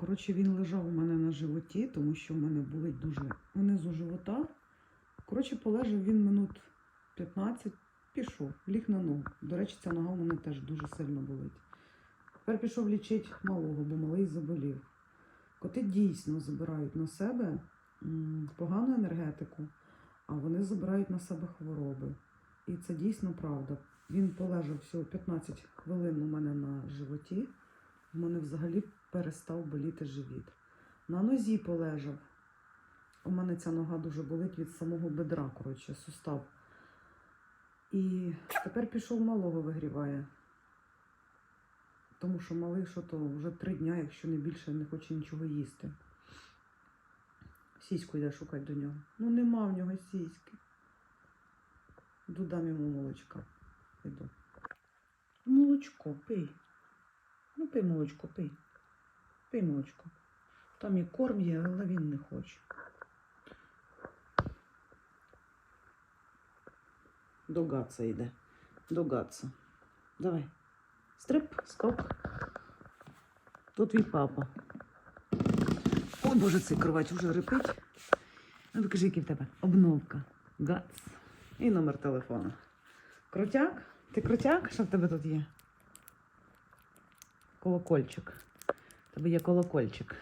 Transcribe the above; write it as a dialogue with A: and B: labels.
A: Коротше, він лежав у мене на животі, тому що в мене болить дуже внизу живота. Коротше, полежав він минут 15, пішов, ліг на ногу. До речі, ця нога у мене теж дуже сильно болить. Тепер пішов лічити малого, бо малий заболів. Коти дійсно забирають на себе погану енергетику, а вони забирають на себе хвороби. І це дійсно правда. Він полежав всього 15 хвилин у мене на животі. У мене взагалі перестав боліти живіт. На нозі полежав. У мене ця нога дуже болить від самого бедра, коротше, сустав. І тепер пішов малого вигріває. Тому що малий, що то вже три дня, якщо не більше, не хоче нічого їсти. Сіську йде шукати до нього. Ну нема в нього сіськи. Іду дам йому молочка. Іду. Молочко, пий. Ну, пий молочко, пий. Пий молочко. Там і корм є, але він не хоче. До Гаца йде. До Гаца. Давай. Стрип, скок. Тут твій папа. Ой, боже, цей кровать вже репить. Ну, покажи, який в тебе. Обновка. Гац. І номер телефону. Крутяк? Ти крутяк? Що в тебе тут є? Колокольчик. Тобі є колокольчик.